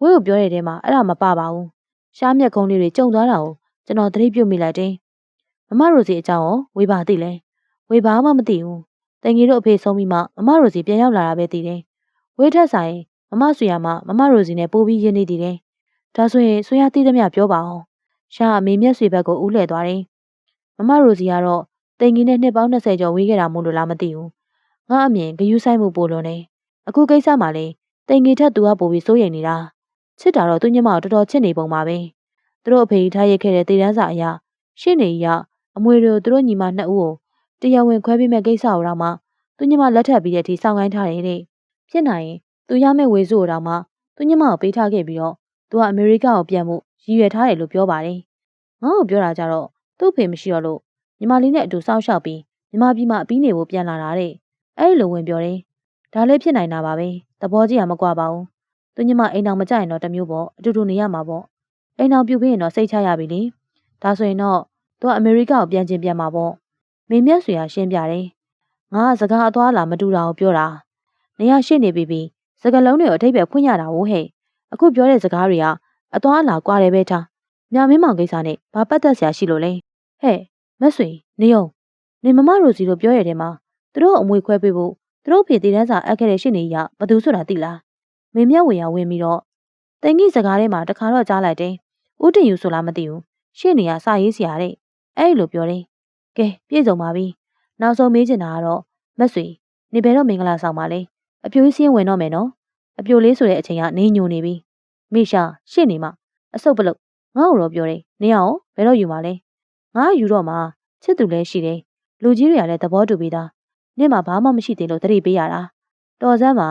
ဝိကိုပြောတဲ့တဲမှာအဲ့ဒါမပါပါဘူးရှားမြက်ကုန်းလေးတွေကြုံသွားတာကိုကျွန်တော်သတိပြုမိလိုက်တယ်မမရိုစီအကြောင်းရောဝေဘာသိလဲဝေဘာမှမသိဘူးတန်ကြီးတို့အဖေဆုံးပြီးမှမမရိုစီပြန်ရောက်လာတာပဲသိတယ်ဝေထက်ဆိုင် မမဆွေရမမမရိုစီနဲ့ပို့ပြီးရင်းနေတည်တယ်ဒါဆိုရင်ဆွေရသိသမျှပြောပါအောင်ရှာအမေမျက်ဆွေဘက်ကိုဦးလှည့်သွားတယ်မမရိုစီကတော့တန်ကြီးနဲ့နှစ်ပေါင်း20ကျော်ဝေးခဲ့တာမို့လို့လားမသိဘူးငါအမြင်ဂယုဆိုင်မှုပို့လို့နေအခုကိစ္စမှာလေတန်ကြီးထက်သူကပို့ပြီးစိုးရိမ်နေတာချစ်တာတော့သူညမကိုတော်တော်ချစ်နေပုံပါပဲသူတို့အဖေထားရခဲ့တဲ့တည်တန်းစာအရာရှင်းနေရအမွေတို့သူတို့ညီမနှစ်ဦးကိုတရားဝင်ခွဲပေးမဲ့ကိစ္စကိုတော့မှသူညီမလက်ထပ်ပြီးတဲ့အထိစောင့်ခိုင်းထားတယ်တဲ့ဖြစ်နိုင်ရင် သူရမယ့်ဝေစုကိုတော့မှသူညီမကိုပေးထားခဲ့ပြီးတော့သူကအမေရိကကိုပြန်မှုရည်ရွယ်ထားတယ်လို့ပြောပါတယ်ငါ့ကိုပြောတာကြတော့သူ့ဖေမရှိတော့လို့ညီမလေးနဲ့အတူစောင့်ရှောက်ပြီးညီမပြီးမှအပြီးနေဖို့ပြန်လာတာတဲ့အဲ့လိုဝင်ပြောတယ်ဒါလည်းဖြစ်နိုင်တာပါပဲသဘောကြီးကမကွာပါဘူးသူညီမအိမ်အောင်မကြရင်တော့တမျိုးပေါ့အတူတူနေရမှာပေါ့အိမ်အောင်ပြုတ်ပြီးရင်တော့စိတ်ချရပြီလေဒါဆိုရင်တော့သူကအမေရိကကိုပြန်ချင်းပြန်မှာပေါ့မင်းမြတ်ဆွေကရှင်းပြတယ်ငါကစကားအသွားလာမတူတာကိုပြောတာနေရရှိနေပြီပြီ စကားလုံးတွေကိုအထိပ္ပယ်ဖွင့်ရတာဝဟဲ့အခုပြောတဲ့စကားတွေကအသွားအလာကွာတယ်ပဲထားမြမင်းမောင်ကိစ္စနဲ့ဘာပတ်သက်ဆရာရှိလို့လဲဟဲ့မဆွေနေအောင်နေမမရိုစီတို့ပြောရတဲ့မှာသူတို့အမွေခွဲပေးဖို့သူတို့ဖေတည်တန်းစာအပ်ခဲ့တဲ့ရှင်းနေရဘသူဆိုတာသိလားမင်းမြတ်ဝင်ရဝင်ပြီးတော့တင်ကြီးစကားထဲမှာတခါတော့ကြားလိုက်တယ်ဥတင်ယူဆိုလားမသိဘူးရှင်းနေရစာရေးစရာတဲ့အဲ့လိုပြောတယ်။ကဲပြည့်စုံပါပြီ။နောက်ဆုံးမေးချင်တာကတော့မက်ဆွေနေဘယ်တော့မင်္ဂလာဆောင်ပါလဲ။ အပြိုးစင်းဝင်တော့မယ်နော်။အပြိုလေးဆိုတဲ့အချိန်ကနေညိုနေပြီ။မိရှာရှင့်နေမှအဆုပ်ပလုတ်ငါ့ကိုတော့ပြောတယ်။နေအောင်ဘယ်တော့ယူမှာလဲ။ငါယူတော့မှချစ်သူလည်းရှိတယ်။လူကြီးတွေကလည်းသဘောတူပြီးသား။နေ့မှာဘာမှမရှိသေးလို့တတိပေးရတာ။တော်စမ်းမှာ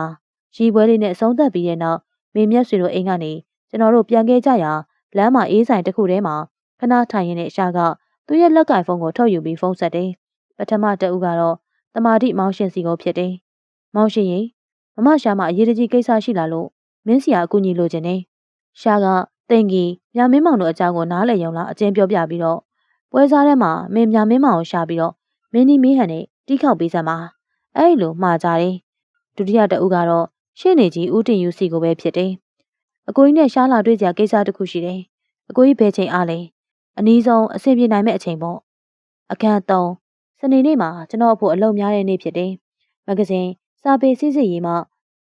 ရီပွဲလေးနဲ့အဆုံးသတ်ပြီးတဲ့နောက်မေမျက်ဆွေတို့အိမ်ကနေကျွန်တော်တို့ပြန်ခဲ့ကြရာလမ်းမှာအေးဆိုင်တစ်ခုထဲမှာခဏထိုင်ရင်းနဲ့ရှားကသူ့ရဲ့လက်ကင်ဖုန်းကိုထုတ်ယူပြီးဖုန်းဆက်တယ်ပထမတဦးကတော့တမာတိမောင်ရှင်စီကိုဖြစ်တယ်မောင်ရှင်ရင် မမရှာမအရေးတကြီးကိစ္စရှိလာလို့မင်းစီကအကူညီလိုချင်တယ်ရှားကတင်ကြီးမြမင်းမောင်တို့အကြောင်းကိုနားလည်ရုံလားအကျဉ်းပြောပြပြီးတော့ပွဲစားထဲမှာမင်းမြမင်းမောင်ကိုရှာပြီးတော့မင်းဒီမင်းဟန်နဲ့တီးခေါက်ပေးစမ်းပါအဲ့လိုမှားကြတယ်ဒုတိယတဦးကတော့ရှေ့နေကြီးဦးတင်ယူစီကိုပဲဖြစ်တယ်အကိုကြီးနဲ့ရှားလာတွေ့ကြကိစ္စတစ်ခုရှိတယ်အကိုကြီးဘယ်ချိန်အားလဲအနည်းဆုံးအဆင်ပြေနိုင်မဲ့အချိန်ပေါ့အခန်း3စနေနေ့မှာကျွန်တော်အဖို့အလုပ်များတဲ့နေ့ဖြစ်တယ်မဂဇင်း စာပေစစ်စစ်ရေးမှ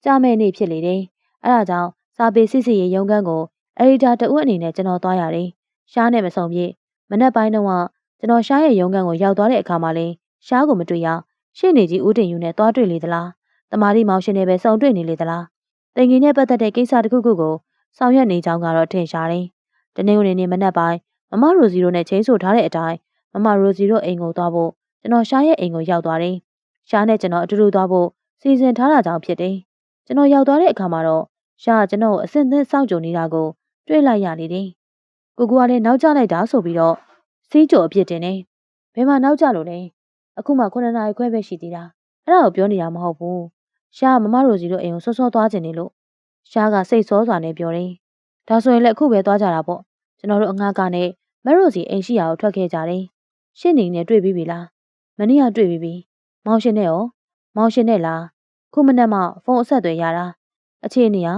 ကြားမဲ့နေ့ဖြစ်လေတယ်အဲဒါကြောင့်စာပေစစ်စစ်ရေးရုံးခန်းကိုအရီတာတဦးအနေနဲ့ကျွန်တော်သွားရတယ်ရှားနဲ့မဆုံပြည့်မနက်ပိုင်းတုန်းကကျွန်တော်ရှားရဲ့ရုံးခန်းကိုရောက်သွားတဲ့အခါမှာလေရှားကိုမတွေ့ရရှေ့နေကြီးဦးတင်ယူနဲ့သွားတွေ့လေသလားတမာရီမောင်ရှင်နဲ့ပဲစုံတွေ့နေလေသလားတင်ကြီးနဲ့ပတ်သက်တဲ့ကိစ္စတစ်ခုခုကိုဆောင်ရွက်နေကြောင်းကတော့ထင်ရှားတယ်။တနေ့ဝင်နေ့မနက်ပိုင်းမမရိုစီတို့နဲ့ချင်းဆိုထားတဲ့အတိုင်းမမရိုစီတို့အိမ်ကိုသွားဖို့ကျွန်တော်ရှားရဲ့အိမ်ကိုရောက်သွားတယ်။ရှားနဲ့ကျွန်တော်အတူတူသွားဖို့ စီစဉ်ထားတာကြောင့်ဖြစ်တယ်။ကျွန်တော်ရောက်သွားတဲ့အခါမှာတော့ရှားကကျွန်တော်ကိုအစင်သင်းစောင့်ကြုံနေတာကိုတွေ့လိုက်ရနေတယ်။ကိုကူကလည်းနောက်ကျလိုက်တာဆိုပြီးတော့စီးကြော်အပြစ်တင်နေ။ဘယ်မှာနောက်ကျလို့လဲ။အခုမှ9နာရီခွဲပဲရှိသေးတာ။အဲ့ဒါကိုပြောနေတာမဟုတ်ဘူး။ရှားကမမရိုစီတို့အိမ်ကိုစောစောသွားခြင်းနေလို့ရှားကစိတ်ဆောစွာနဲ့ပြောတယ်။ဒါဆိုရင်လည်းအခုပဲသွားကြတာပေါ့။ကျွန်တော်တို့အငှားကနဲ့မရိုစီအိမ်ရှိရာကိုထွက်ခဲ့ကြတယ်။ရှင့်နေနဲ့တွေ့ပြီးပြီလား။မနေ့ကတွေ့ပြီးပြီ။မောင်ရှင်နဲ့ရော မောင်ရှင်နဲ့လား။ခုမနက်မှဖုန်းအဆက်အသွယ်ရတာ။အခြေအနေဟာ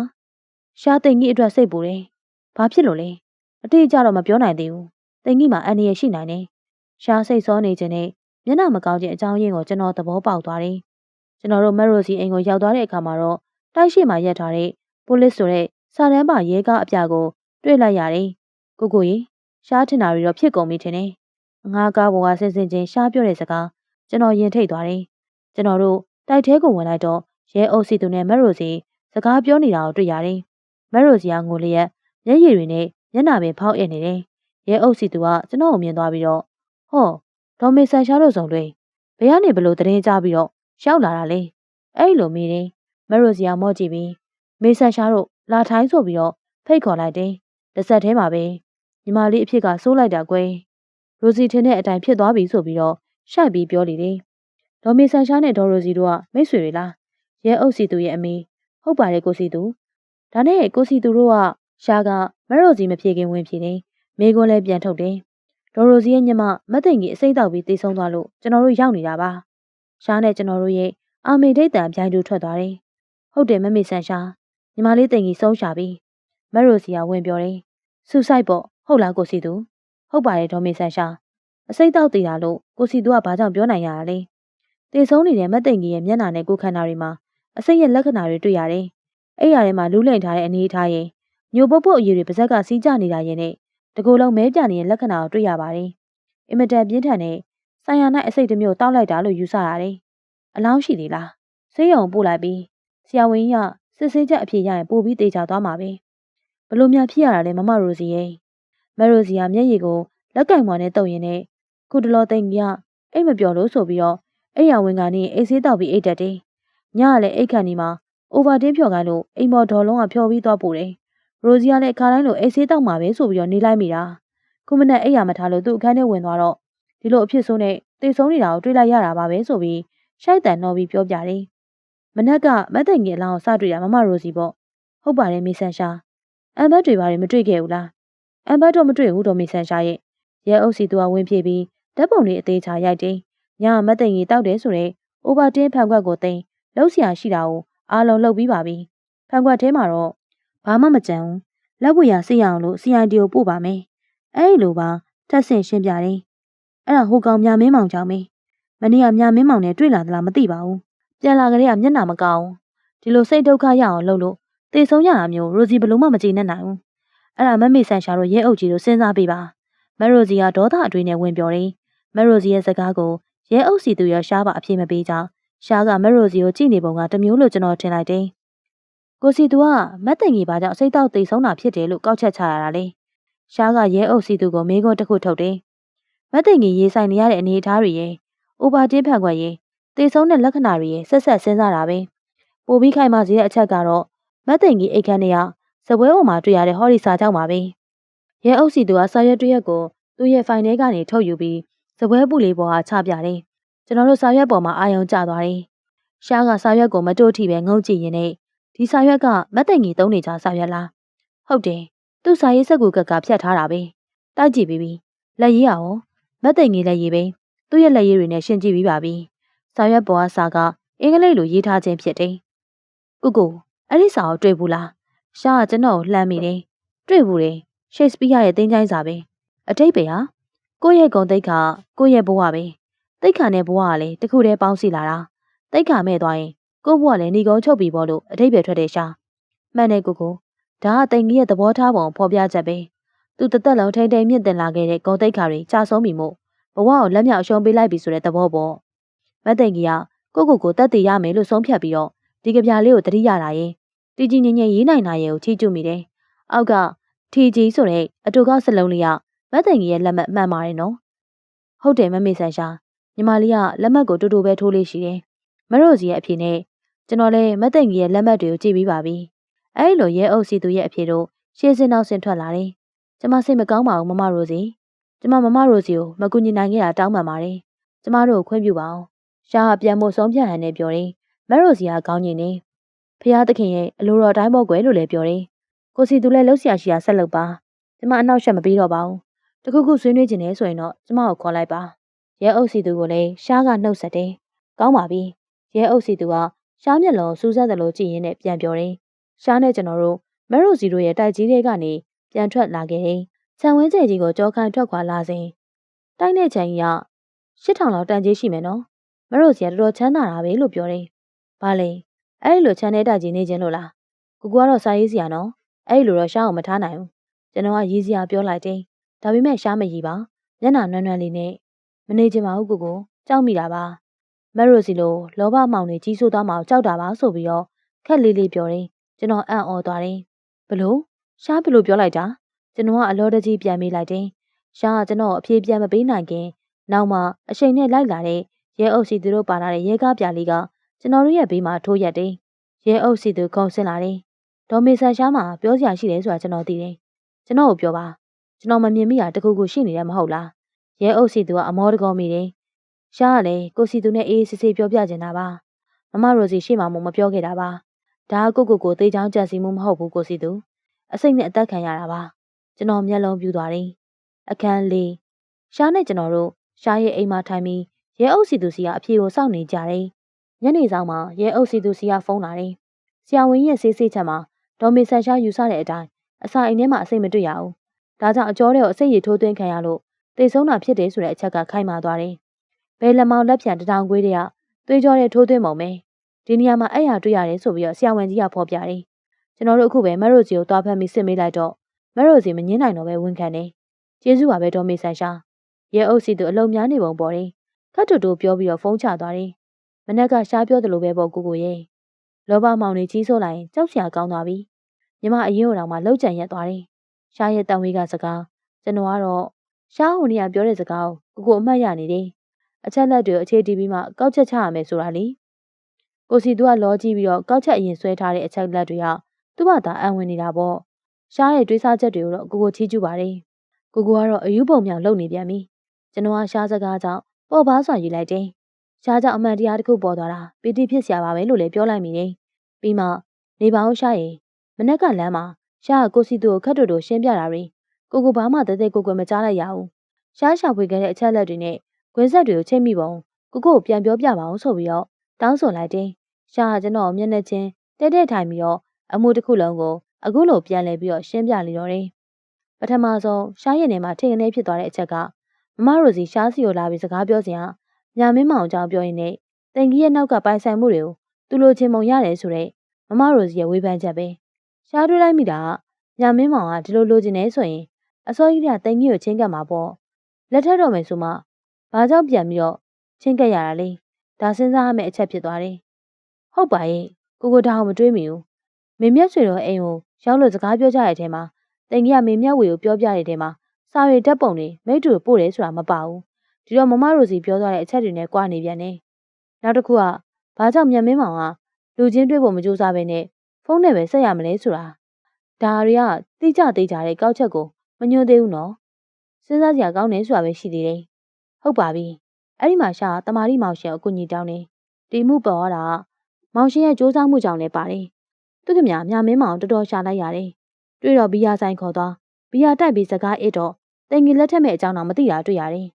ရှားသိမ့်ကြီးအတွက်စိတ်ပူတယ်။ဘာဖြစ်လို့လဲ။အတိအကျတော့မပြောနိုင်သေးဘူး။သိမ့်ကြီးမှာအန္တရာယ်ရှိနိုင်တယ်။ရှားစိတ်ဆောနေခြင်းနဲ့မျက်နှာမကောင်းခြင်းအကြောင်းရင်းကိုကျွန်တော်သဘောပေါက်သွားတယ်။ကျွန်တော်တို့မရိုစီအိမ်ကိုရောက်သွားတဲ့အခါမှာတော့တိုက်ရှိမှရက်ထားတဲ့ police ဆိုတဲ့စာတန်းပါရဲကားအပြကိုတွေ့လိုက်ရတယ်။ကိုကိုကြီးရှားထင်တာတွေတော့ဖြစ်ကုန်ပြီထင်တယ်။ငါးကားပေါ်ကဆင်းဆင်းချင်းရှားပြောတဲ့စကားကျွန်တော်ရင်ထိတ်သွားတယ်။ကျွန်တော်တို့ တိုက်ထဲကိုဝင်လိုက်တော့ရဲအုပ်စီသူနဲ့မက်ရိုစီစကားပြောနေတာကိုတွေ့ရတယ်။မက်ရိုစီကငိုလျက်မျက်ရည်တွေနဲ့မျက်နှာပင်ဖောက်အပ်နေတယ်။ရဲအုပ်စီသူကကျွန်တော်ကိုမြင်သွားပြီးတော့ဟောဒေါ်မေဆန်ရှားတို့ဆောင်တွေဘယ်ကနေဘလို့တရင်ကြပြီးတော့ရောက်လာတာလဲ။အဲ့လိုမိတယ်။မက်ရိုစီကမော့ကြည့်ပြီးမေဆန်ရှားတို့လာထိုင်းဆိုပြီးတော့ဖိတ်ခေါ်လိုက်တယ်။တစ်ဆက်တည်းမှာပဲညီမလေးအဖြစ်ကစိုးလိုက်တာကွယ်။ရိုစီထင်တဲ့အတိုင်းဖြစ်သွားပြီဆိုပြီးတော့ရှက်ပြီးပြောလေတယ်။ ဒေါ်မေဆန်ရှားနဲ့ဒေါ်ရိုစီတို့ကမိတ်ဆွေတွေလား။ရဲအုပ်စီသူရဲ့အမေဟုတ်ပါတယ်ကိုစီသူ။ဒါနဲ့ကိုစီသူတို့ကရှားကမရိုစီမဖြေခင်ဝင်ဖြေနေမိကွန်းလဲပြန်ထုတ်တယ်။ဒေါ်ရိုစီရဲ့ညီမမသိင်ကြီးအစိမ့်တောက်ပြီးတေးဆုံးသွားလို့ကျွန်တော်တို့ရောက်နေတာပါ။ရှားနဲ့ကျွန်တော်တို့ရဲ့အာမေဒိတ်တံပြိုင်တူထွက်သွားတယ်။ဟုတ်တယ်မမေဆန်ရှားညီမလေးတင်ကြီးဆုံးရှာပြီမက်ရိုစီကဝင်ပြောတယ်ဆူဆိုင်ပေါ့ဟုတ်လားကိုစီသူဟုတ်ပါတယ်ဒေါ်မေဆန်ရှာအစိတ်တောက်တည်တာလို့ကိုစီသူကဘာကြောင့်ပြောနိုင်ရတာလဲ တေဆုံးနေတဲ့မက်တင်ကြီးရဲ့မျက်နှာနဲ့ကိုခန္ဓာတွေမှာအစိတ်ရဲ့လက္ခဏာတွေတွေ့ရတယ်အဲ့ရထဲမှာလူးလိန်ထားတဲ့အနေအထားရင်ညိုပုတ်ပုတ်အရည်တွေပါဇက်ကစီးကြနေတာရင်နဲ့တကူလုံးမဲပြနေတဲ့လက္ခဏာကိုတွေ့ရပါတယ်အင်မတန်ပြင်းထန်တဲ့ဆိုင်ရနိုင်အစိတ်တစ်မျိုးတောက်လိုက်တာလို့ယူဆရတယ်အလောင်းရှိသေးလားဆေးရုံပို့လိုက်ပြီးဆရာဝန်ကြီးကစစ်ဆေးချက်အဖြစ်ရရင်ပို့ပြီးတေချာသွားမှာပဲဘလို့များဖြစ်ရတာလဲမမရိုစီရဲ့မရိုစီကမျက်ရည်ကိုလက်ကင်မွာနဲ့တုပ်ရင်နဲ့ခုတလောသိမ့်ကြီးကအိတ်မပြောလို့ဆိုပြီးတော့ အိယာဝင်ကနေအိတ်ဆေးတောက်ပြီးအိတ်တက်တယ်ညကလည်းအိတ်ခန့်ဒီမှာအိုဗာတင်းဖြော်ခိုင်းလို့အိမ်မော်ဒေါ်လုံးကဖြော်ပြီးသွားပို့တယ်ရိုစီကလည်းအခါတိုင်းလိုအိတ်ဆေးတောက်မှာပဲဆိုပြီးတော့နေလိုက်မိတာခုမနဲ့အိယာမထားလို့သူ့အခန်းထဲဝင်သွားတော့ဒီလိုအဖြစ်ဆိုးနဲ့တိတ်ဆုံးနေတာကိုတွေးလိုက်ရတာပါပဲဆိုပြီးရှိုက်တန်နှောပြီးပြောပြတယ်မနက်ကမတ်တိုင်ငယ်လောင်းကိုစတွေ့တာမမရိုစီပေါ့ဟုတ်ပါတယ်မေဆန်ရှာအမ်ဘတ်တွေဘာတွေမတွေ့ခဲ့ဘူးလားအမ်ဘတ်တော့မတွေ့ဘူးတော့မေဆန်ရှာရဲ့ရဲအုပ်စီသူကဝင်ပြေးပြီးဓာတ်ပုံလေးအသေးချာရိုက်တယ် ညမတ်တိုင်ကြီးတောက်တယ်ဆိုတော့အိုဘာတင်းဖန်ခွက်ကိုသိမ်းလှုပ်ရှားရှိတာကိုအားလုံးလှုပ်ပြီးပါပြီဖန်ခွက်ထဲမှာတော့ဘာမှမကြံဘူးလက်ဝေရစိရအောင်လို့ CID ကိုပို့ပါမယ်အဲ့လိုပါထပ်ဆင့်ရှင်းပြတယ်အဲ့ဒါဟိုကောင်မြမင်းမောင်ကြောင့်မေးမနေ့ကမြမင်းမောင်နဲ့တွေ့လာသလားမသိပါဘူးပြန်လာကြတဲ့ကမျက်နှာမကောင်းဒီလိုစိတ်ဒုက္ခရအောင်လုပ်လို့တေဆုံးရတာမျိုးရိုစီဘလုံးမမကြည်နဲ့နိုင်ဘူးအဲ့ဒါမမေဆန်ရှာတို့ရဲအုပ်ကြီးတို့စဉ်းစားပေးပါမရိုစီကဒေါသအတွေ့နဲ့ဝင်ပြောတယ်မရိုစီရဲ့စကားကို ရဲအုပ်စီသူရရှားပါအပြေမပေးကြရှားကမရိုစီကိုကြည့်နေပုံကတမျိုးလို့ကျွန်တော်ထင်လိုက်တယ်ကိုစီသူကမတ်တင်ကြီးပါကြောင့်စိတ်တောက်တိတ်ဆုံးတာဖြစ်တယ်လို့ကောက်ချက်ချရတာလေရှားကရဲအုပ်စီသူကိုမေးခွန်းတစ်ခုထုတ်တယ်မတ်တင်ကြီးရေးဆိုင်နေရတဲ့အနေအထားတွေရဲ့အိုဘာတင်းဖန်ခွက်ရဲ့တေဆုံးတဲ့လက္ခဏာတွေရဲ့ဆက်ဆက်စဉ်းစားတာပဲပိုပြီးခိုင်မာစေတဲ့အချက်ကတော့မတ်သိန်ကြီးအိတ်ခမ်းထဲကစပွဲပေါ်မှာတွေ့ရတဲ့ဟော်ရီစာကြောင့်ပါပဲရဲအုပ်စီသူကစာရွက်တရက်ကိုသူသူ့ရဲ့ဖိုင်ထဲကနေထုတ်ယူပြီး စပွဲပူလေးပေါ်ကချပြတယ်ကျွန်တော်တို့စာရွက်ပေါ်မှာအာယုံကျသွားတယ်ရှားကစာရွက်ကိုမတိုးထိပဲငုံကြည့်ရင်နဲ့ဒီစာရွက်ကမတ်သိန်ကြီးသုံးနေကြစာရွက်လားဟုတ်တယ်သူ့စာရေးစက်ကူကကဖြတ်ထားတာပဲတိုက်ကြည့်ပြီးပြီလက်ရေးအောင်မတ်သိန်ကြီးလက်ရေးပဲသူ့ရဲ့လက်ရေးတွေနဲ့ရှင်းကြည့်ပြီးပါပြီစာရွက်ပေါ်ကစာကအင်္ဂလိပ်လိုရေးထားခြင်းဖြစ်တယ်ကိုကိုအဲ့ဒီစာကိုတွေ့ဘူးလားရှားကကျွန်တော်ကိုလှမ်းမိတယ်တွေ့ဘူးတယ်ရှိတ်စပီးယားရဲ့တင်းချိုင်းစာပဲအတိတ်ပဲဟာ ကိုယ့်ရဲ့ဂုံတိတ်ခါကိုယ့်ရဲ့ဘဝပဲတိတ်ခါနဲ့ဘဝကလည်းတခုတည်းပေါင်းစီလာတာတိတ်ခါမဲ့သွားရင်ကိုယ့်ဘဝလည်းဏီကုန်းချုပ်ပြီးပေါ့လို့အတိတ်ပဲထွက်တယ်ရှာမှန်တယ်ကိုကိုဒါကတိန်ကြီးရဲ့သဘောထားပုံဖော်ပြချက်ပဲသူတသက်လုံးထိန်ထိန်မြင့်တင်လာခဲ့တဲ့ဂုံတိတ်ခါတွေကြာဆုံးပြီမို့ဘဝကိုလက်မြောက်အရှုံးပေးလိုက်ပြီဆိုတဲ့သဘောပေါ့မတ်တိန်ကြီးကကိုကိုကိုတက်တည်ရမယ်လို့ဆုံးဖြတ်ပြီးတော့ဒီကြပြလေးကိုတတိရတာရင်တည်ကြည်ငြိမ်ငြိမ်ရေးနိုင်တာရဲ့ကိုချီးကျူးမိတယ်အောက်ကထီကြီးဆိုတဲ့အတူကောက်စလုံးလေးက မတ်တိုင်ကြီးရဲ့လက်မှတ်မှန်ပါတယ်နော်ဟုတ်တယ်မမေဆန်ရှာညီမလေးကလက်မှတ်ကိုတူတူပဲထိုးလေးရှိတယ်မရိုစီရဲ့အဖေနဲ့ကျွန်တော်လည်းမတ်တိုင်ကြီးရဲ့လက်မှတ်တွေကိုကြည့်ပြီးပါပြီအဲဒီလိုရဲအုပ်စီသူရဲ့အဖေတို့ရှေ့စင်းနောက်ဆင်းထွက်လာတယ်ကျမစိတ်မကောင်းပါဘူးမမရိုစီကျမမမရိုစီကိုမကူညီနိုင်ခဲ့တာတောင်းပန်ပါတယ်ကျမတို့ကိုခွင့်ပြုပါအောင်ရှားကပြန်ဖို့ဆုံးဖြတ်ဟန်နဲ့ပြောတယ်မရိုစီကကောင်းညင်နေဖះသခင်ရဲ့အလိုတော်တိုင်းပေါ့ကွယ်လို့လည်းပြောတယ်ကိုစီသူလည်းလှုပ်ရှားရှိရာဆက်လုပ်ပါကျမအနောက်ရှက်မပြီးတော့ပါဘူး တခုခုဆွေးနွေးခြင်းနဲ့ဆိုရင်တော့ကျမကိုခေါ်လိုက်ပါရဲအုပ်စီသူကိုလည်းရှားကနှုတ်ဆက်တယ်ကောင်းပါပြီရဲအုပ်စီသူကရှားမျက်လုံးစူးစမ်းသလိုကြည့်ရင်းနဲ့ပြန်ပြောတယ်ရှားနဲ့ကျွန်တော်တို့မရိုစီတို့ရဲ့တိုက်ကြီးတွေကနေပြန်ထွက်လာခဲ့တယ်ခြံဝင်းကျဲကြီးကိုကြောခိုင်းထွက်ခွာလာစဉ်တိုက်တဲ့ချန်ကြီးက8000လောက်တန်ကြီးရှိမယ်နော်မရိုစီကတော်တော်ချမ်းသာတာပဲလို့ပြောတယ်ဘာလဲအဲ့ဒီလိုချမ်းတဲ့တိုက်ကြီးနေခြင်းလို့လားကိုကတော့စာရေးစရာနော်အဲ့ဒီလိုတော့ရှားအောင်မထားနိုင်ဘူးကျွန်တော်ကရေးစရာပြောလိုက်တယ် ဒါပေမဲ့ရှားမရည်ပါမျက်နှာနွမ်းနွမ်းလေးနဲ့မနေချင်ပါဘူးကိုကိုကြောက်မိတာပါမက်ရိုစီလိုလောဘမောင်တွေကြီးဆိုးသွားမှကြောက်တာပါဆိုပြီးတော့ခက်လေးလေးပြောတယ်ကျွန်တော်အံ့ဩသွားတယ်ဘလို့ရှားဘလို့ပြောလိုက်တာကျွန်တော်ကအလောတကြီးပြန်မေးလိုက်တယ်ရှားကကျွန်တော်အပြေးပြန်မပေးနိုင်ခင်နောက်မှအချိန်နဲ့လိုက်လာတဲ့ရဲအုပ်စီသူတို့ပါလာတဲ့ရဲကားပြလေးကကျွန်တော်တို့ရဲ့ဘေးမှာထိုးရက်တယ်ရဲအုပ်စီသူခုံဆင်းလာတယ်ဒေါ်မေဆန်ရှားမှာပြောစရာရှိတယ်ဆိုတာကျွန်တော်သိတယ်ကျွန်တော်ကိုပြောပါ ကျွန်တော်မမြင်မိတာတခုခုရှိနေတယ်မဟုတ်လားရဲအုပ်စီသူကအမောတကောမိတယ်ရှားကလည်းကိုစီသူနဲ့အေးစစ်စစ်ပြောပြချင်တာပါမမရိုစီရှေ့မှာမပြောခဲ့တာပါဒါကကိုကိုကိုတေးချောင်းကြံစီမှုမဟုတ်ဘူးကိုစီသူအစိတ်နဲ့အသက်ခံရတာပါကျွန်တော်မျက်လုံးပြူသွားတယ်အခန်းလေးရှားနဲ့ကျွန်တော်တို့ရှားရဲ့အိမ်မှာထိုင်ပြီးရဲအုပ်စီသူစီကအဖြေကိုစောင့်နေကြတယ်ညနေဆောင်မှာရဲအုပ်စီသူစီကဖုန်းလာတယ်ဆရာဝန်ရဲ့ဆေးဆေးချက်မှာဒေါ်မေဆန်ရှားယူဆတဲ့အတိုင်းအစာအိမ်ထဲမှာအစိတ်မတွေ့ရဘူး ဒါကြောင့်အကျော်တွေကိုအစိတ်ရည်ထိုးသွင်းခံရလို့တိတ်ဆုံးတာဖြစ်တယ်ဆိုတဲ့အချက်ကခိုင်မာသွားတယ်ဘယ်လက်မောင်လက်ဖြံတထောင်ခွေးတွေကသွေးကြောတဲ့ထိုးသွင်းပုံပဲဒီနေရာမှာအဲ့ရတွေ့ရတယ်ဆိုပြီးတော့ဆရာဝန်ကြီးကဖော်ပြတယ်ကျွန်တော်တို့အခုပဲမရိုဂျီကိုသွားဖမ်းပြီးစစ်မေးလိုက်တော့မရိုဂျီမငင်းနိုင်တော့ပဲဝန်ခံတယ်ကျေးဇူးပါပဲဒေါ်မေဆန်ရှာရဲအုပ်စီသူအလုံများနေပုံပေါ်တယ်ခတ်တူတူပြောပြီးတော့ဖုန်းချသွားတယ်မနက်ကရှားပြောသလိုပဲပေါ့ကိုကိုရဲ့လောဘမောင်နေကြီးဆိုးလိုက်ရင်ကြောက်စရာကောင်းသွားပြီမြမအရင်တော်မှလှုပ်ကြံရက်သွားတယ် ရှားရဲ့တန်ဝေးကစကားကျွန်တော်ကတော့ရှားဟိုနေရပြောတဲ့စကားကိုကိုကိုအမှတ်ရနေတယ်အချက်လက်တွေအခြေတီးပြီးမှကောက်ချက်ချရမယ်ဆိုတာလေကိုစီသူကလောကြည့်ပြီးတော့ကောက်ချက်အရင်ဆွဲထားတဲ့အချက်လက်တွေကသူ့ဘာသာအံဝင်နေတာပေါ့ရှားရဲ့တွေးစားချက်တွေကိုတော့ကိုကိုချီးကျူးပါတယ်ကိုကိုကတော့အယူပုံမြောင်လုပ်နေပြန်ပြီကျွန်တော်ကရှားစကားကြောင့်ပေါ်ပါစွာယူလိုက်တယ်ရှားကြောင့်အမှန်တရားတစ်ခုပေါ်သွားတာပီတိဖြစ်စရာပါပဲလို့လည်းပြောလိုက်မိတယ်ပြီးမှနေပါအောင်ရှားရင်မနက်ကလမ်းမှာ ရှားကကိုစီသူကိုခက်တူတူရှင်းပြတာတွေကိုကိုဘာမှတဲတဲကိုကိုမကြားလိုက်ရဘူးရှားရှာဖွေခဲ့တဲ့အချက်လက်တွေနဲ့ခွင်းဆက်တွေကိုချိန်မိပုံကိုကိုကိုပြန်ပြောပြပါအောင်ဆိုပြီးတော့တောင်းဆိုလိုက်တယ်ရှားကကျွန်တော်မျက်နှာချင်းတဲတဲထိုင်ပြီးတော့အမှုတစ်ခုလုံးကိုအခုလိုပြန်လဲပြီးတော့ရှင်းပြလေတော့တယ်ပထမဆုံးရှားရင်ထဲမှာထိန်ကနေဖြစ်သွားတဲ့အချက်ကမမရိုစီရှားစီကိုလာပြီးစကားပြောစဉ်ကညာမင်းမောင်အကြောင်းပြောရင်းနဲ့တင်ကြီးရဲ့နောက်ကပိုင်ဆိုင်မှုတွေကိုသူလိုချင်ပုံရတယ်ဆိုတော့မမရိုစီရဲ့ဝေဖန်ချက်ပဲ ရှားတွေးလိုက်မိတာကညာမင်းမောင်ကဒီလိုလိုချင်နေဆိုရင်အစောကြီးကတင်ကြီးကိုချင်းကပ်မှာပေါ့လက်ထက်တော့မယ်ဆိုမှဘာကြောင့်ပြန်ပြီးတော့ချင်းကပ်ရတာလဲဒါစဉ်းစားရမယ့်အချက်ဖြစ်သွားတယ်ဟုတ်ပါရဲ့ကိုကိုတောင်မတွေးမိဘူးမင်းမြတ်ဆွေတော်အိမ်ကိုရောက်လို့စကားပြောကြတဲ့အထဲမှာတင်ကြီးကမင်းမြတ်ဝေကိုပြောပြတဲ့အထဲမှာစာရီတက်ပုံတွေမိတ္တူပို့တယ်ဆိုတာမပါဘူးဒီတော့မမရိုစီပြောသွားတဲ့အချက်တွေနဲ့ကြွားနေပြန်တယ်နောက်တစ်ခုကဘာကြောင့်မြန်မင်းမောင်ကလူချင်းတွေ့ဖို့မကြိုးစားဘဲနဲ့ဖု န်းနဲ့ပဲဆက်ရမလဲဆိုတာဒါတွေကတိကျသေးကြတဲ့ကောက်ချက်ကိုမညွှန်းသေးဘူးနော်စဉ်းစားစရာကောင်းတယ်ဆိုတာပဲရှိသေးတယ်ဟုတ်ပါပြီအဲ့ဒီမှာရှာတမာရီမောင်ရှင်ကိုကူညီတောင်းနေတီမှုပေါ်ရတာမောင်ရှင်ရဲ့စ조사မှုကြောင့်လည်းပါတယ်သူကမြမြမင်းမောင်တော်တော်ရှာလိုက်ရတယ်တွေ့တော့ဘီယာဆိုင်ခေါ်သွားဘီယာတိုက်ပြီးစကားအစ်တော့တင်ကြီးလက်ထက်မဲ့အကြောင်းတော့မသိတာတွေ့ရတယ်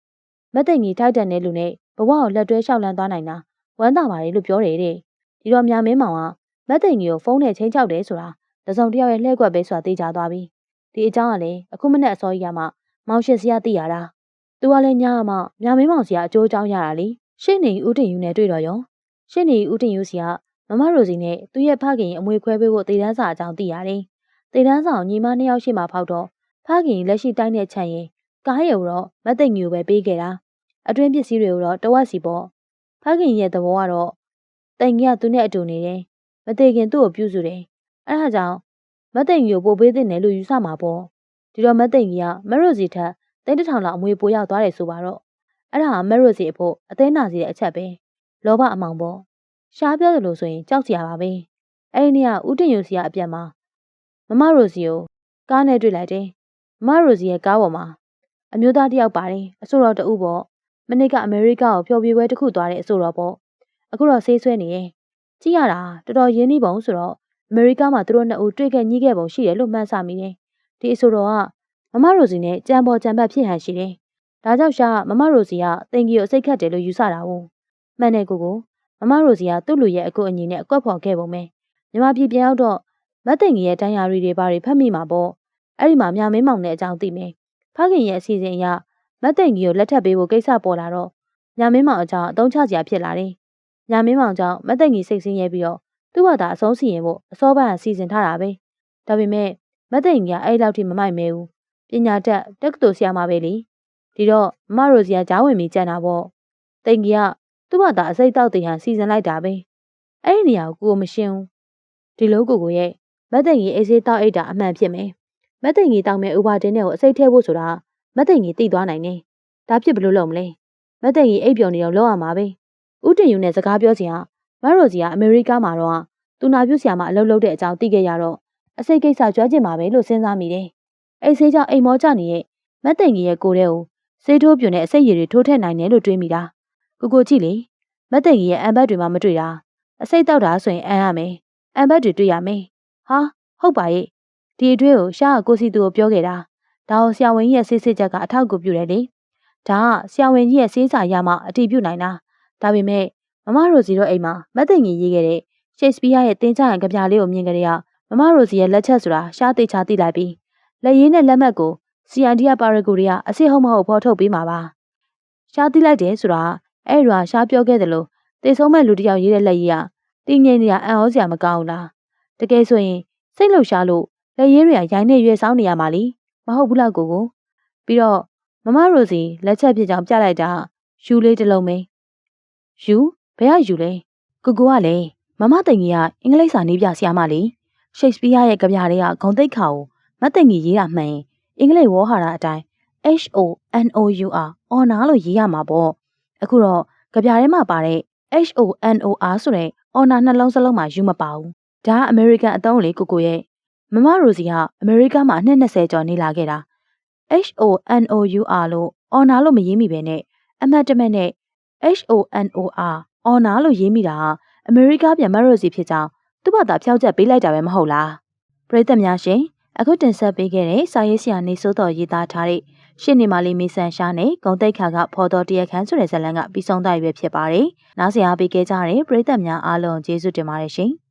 မသိငီထိုက်တဲ့နေလူနဲ့ဘဝကိုလက်တွဲလျှောက်လန်းသွားနိုင်တာဝမ်းသာပါတယ်လို့ပြောတယ်တဲ့ဒီတော့မြမင်းမောင်က မသိငီကိုဖုန်းနဲ့ချင်းချောက်တယ်ဆိုတာတစုံတစ်ယောက်ရဲ့လှည့်ကွက်ပဲဆိုတာသိကြသွားပြီဒီအကြောင်းကလည်းအခုမနေ့အစောကြီးကမှမောင်ရှင်စီကသိရတာသူကလည်းညမှမြမင်းမောင်စီကအကျိုးအကြောင်းရတာလေရှင်းနေဦးတင်ယူနဲ့တွေ့တော့ရောရှင်းနေဦးတင်ယူစီကမမရိုစီနဲ့သူ့ရဲ့ဖခင်အမွေခွဲပေးဖို့တေတန်းစာအကြောင်းသိရတယ်တေတန်းစာကိုညီမနှစ်ယောက်ရှိမှဖောက်တော့ဖခင်လက်ရှိတိုင်းတဲ့ချန်ရင်ကားရုံတော့မသိငီကိုပဲပေးခဲ့တာအတွင်းပစ္စည်းတွေကိုတော့တဝက်စီပေါ့ဖခင်ရဲ့သဘောကတော့တိုင်ကြီးကသူနဲ့အတူနေတယ် မသေးခင်သူ့ကိုပြုစုတယ်အဲဒါကြောင့်မသိငီကိုပို့ပေးတဲ့နယ်လို့ယူဆမှာပေါ့ဒီတော့မသိငီကမရိုစီထက်တိတ်တထောင်လောက်အမွေပိုရောက်သွားတယ်ဆိုပါတော့အဲ့ဒါကမရိုစီအဖို့အသေးနာစီတဲ့အချက်ပဲလောဘအမောင်ပေါ့ရှားပြောသလိုဆိုရင်ကြောက်စရာပါပဲအဲ့ဒီနေ့ကဦးတင်ယူစီကအပြက်မှာမမရိုစီကိုကားနဲ့တွေ့လိုက်တယ်မမရိုစီရဲ့ကားပေါ်မှာအမျိုးသားတစ်ယောက်ပါတယ်အဆိုတော်တဦးပေါ့မနစ်ကအမေရိကကိုဖျော်ဖြေပွဲတစ်ခုသွားတဲ့အဆိုတော်ပေါ့အခုတော့ဆေးဆွဲနေရင် ကြည့်ရတာတော်တော်ရင်းနှီးပုံဆိုတော့အမေရိကမှာသူတို့နှစ်ဦးတွေ့ခဲ့ညှိခဲ့ပုံရှိတယ်လို့မှန်းဆမိတယ်ဒီအဆိုတော်ကမမရိုစီနဲ့ကြံပေါ်ကြံပတ်ဖြစ်ဟန်ရှိတယ်ဒါကြောင့်ရှာမမရိုစီကတင်ကြီးကိုစိတ်ခတ်တယ်လို့ယူဆတာဟုတ်မှန်တယ်ကိုကိုမမရိုစီကသူ့လူရဲ့အကူအညီနဲ့အကွက်ဖော်ခဲ့ပုံပဲမြမပြည်ပြန်ရောက်တော့မတ်တင်ကြီးရဲ့တန်ရာရီတွေဘာတွေဖတ်မိမှာပေါ့အဲ့ဒီမှာမြမင်းမောင်နဲ့အကြောင်းသိမယ်ဖခင်ရဲ့အစီအစဉ်အရမတ်တင်ကြီးကိုလက်ထပ်ပေးဖို့ကိစ္စပေါ်လာတော့ညမင်းမောင်အကြောင်းအတုံးချစရာဖြစ်လာတယ်။ ညမင်းမောင်ကြောင့်မတ်တင်ကြီးစိတ်ဆင်းရဲပြီးတော့သူ့ဘာသာအဆုံးစီရင်ဖို့အစောပိုင်းအစီအစဉ်ထားတာပဲ။ဒါပေမဲ့မတ်တင်ကြီးကအဲ့လောက်ထိမမိုက်မဲဘူး။ပညာတတ်တက္ကသိုလ်ဆရာမပဲလေ။ဒီတော့မမရိုစီကကြားဝင်ပြီးကြံတာပေါ့။တင်ကြီးကသူ့ဘာသာအစိတ်တောက်တင်ဟန်စီစဉ်လိုက်တာပဲ။အဲ့ဒီနေရာကိုကိုမရှင်းဘူး။ဒီလိုကိုကိုရဲ့မတ်တင်ကြီးအေးစေးတောက်အိတ်တာအမှန်ဖြစ်မယ်။မတ်တင်ကြီးတောက်မဲ့ဥပါတင်းနဲ့ကိုအစိတ်ထဲဖို့ဆိုတာမတ်တင်ကြီးတိသွားနိုင်တယ်။ဒါဖြစ်ဘလို့လုပ်မလဲ။မတ်တင်ကြီးအိပ်ပျော်နေတော့လောက်ရမှာပဲ။ ဦးတင်ယူနဲ့စကားပြောချင်ကမရိုစီကအမေရိကမှာတော့သူနာပြုဆရာမအလုပ်လုပ်တဲ့အကြောင်းသိခဲ့ရတော့အစိတ်ကိစ္စကြွားကျင်မှာပဲလို့စဉ်းစားမိတယ်။အိတ်ဆေးကြောင့်အိမ်မောကြနေတဲ့မတ်တင်ကြီးရဲ့ကိုယ်ထဲကိုဆေးထိုးပြွန်တဲ့အစိတ်ရည်တွေထိုးထည့်နိုင်တယ်လို့တွေးမိတာ။ကိုကိုကြည့်လေမတ်တင်ကြီးရဲ့အံဘတ်တွေမှမတွေ့တာ။အစိတ်တောက်တာဆိုရင်အံရမယ်။အံဘတ်တွေတွေ့ရမယ်။ဟာဟုတ်ပါရဲ့။ဒီအတွေ့ကိုရှားကကိုစီသူကိုပြောခဲ့တာ။ဒါကိုဆရာဝန်ကြီးရဲ့ဆေးစစ်ချက်ကအထောက်အကူပြုတယ်လေ။ဒါကဆရာဝန်ကြီးရဲ့ဆေးစာရမှအတည်ပြုနိုင်တာ။ ဒါပေမဲ့မမရိုစီတို့အိမ်မှာမတ်တင်ကြီးရေးခဲ့တဲ့ရှေ့စပီးယားရဲ့တင်းကြရန်ကြပြလေးကိုမြင်ကြတဲ့မမရိုစီရဲ့လက်ချက်ဆိုတာရှားသိချာသိလိုက်ပြီးလက်ရည်နဲ့လက်မှတ်ကို CID ကပါရဂူတွေကအစ်စ်ဟုတ်မဟုတ်ဖော်ထုတ်ပေးမှာပါရှားသိလိုက်တယ်ဆိုတာအဲ့ဒါရှားပြောခဲ့တယ်လို့တေဆုံးမဲ့လူတစ်ယောက်ရေးတဲ့လက်ရည်ကတင်းငိမ့်နေရအံ့ဩစရာမကောင်းဘူးလားတကယ်ဆိုရင်စိတ်လှုပ်ရှားလို့လက်ရည်တွေကရိုင်းနေရွယ်ဆောင်နေရမှာလीမဟုတ်ဘူးလားကိုကိုပြီးတော့မမရိုစီလက်ချက်ဖြစ်ကြောင်းပြလိုက်တာယူလေးတစ်လုံးပဲ ယူဘယ်ကယူလဲကိုကိုကလည်းမမတင်ကြီးကအင်္ဂလိပ်စာနေပြဆရာမလေးရှိတ်စပီးယားရဲ့ကြပြတွေကဂုံတိတ်ခါကိုမတင်ကြီးရေးတာမှန်ရင်အင်္ဂလိပ်ဝေါ်ဟာရအတိုင်း H O N O U R honor လို့ရေးရမှာပေါ့အခုတော့ကြပြထဲမှာပါတဲ့ H O N O R ဆိုတဲ့ honor နှလုံးစလုံးမှာယူမပါဘူးဒါကအမေရိကန်အသုံးလေးကိုကိုရဲ့မမရိုစီကအမေရိကမှာအနှစ်20ကျော်နေလာခဲ့တာ H O N O U R လို့ honor လို့မရေးမိပဲနဲ့အမှတ်တမဲ့နဲ့ H O N O R honor လို့ရေးမိတာကအမေရိကပြန်မရိုစီဖြစ်ကြောင်းသူ့ဘာသာဖျောက်ချက်ပေးလိုက်တာပဲမဟုတ်လားပရိသတ်များရှင်အခုတင်ဆက်ပေးခဲ့တဲ့စာရေးဆရာနေစိုးတော်ရေးသားထားတဲ့ရှင်းနေမာလေးမေဆန်ရှားနဲ့ဂုံတိတ်ခါကဖော်တော်တရခန်းဆိုတဲ့ဇာတ်လမ်းကပြီးဆုံးသွားပြီဖြစ်ပါတယ်။နောက်ဆရာပေးခဲ့ကြတဲ့ပရိသတ်များအားလုံးကျေးဇူးတင်ပါတယ်ရှင်။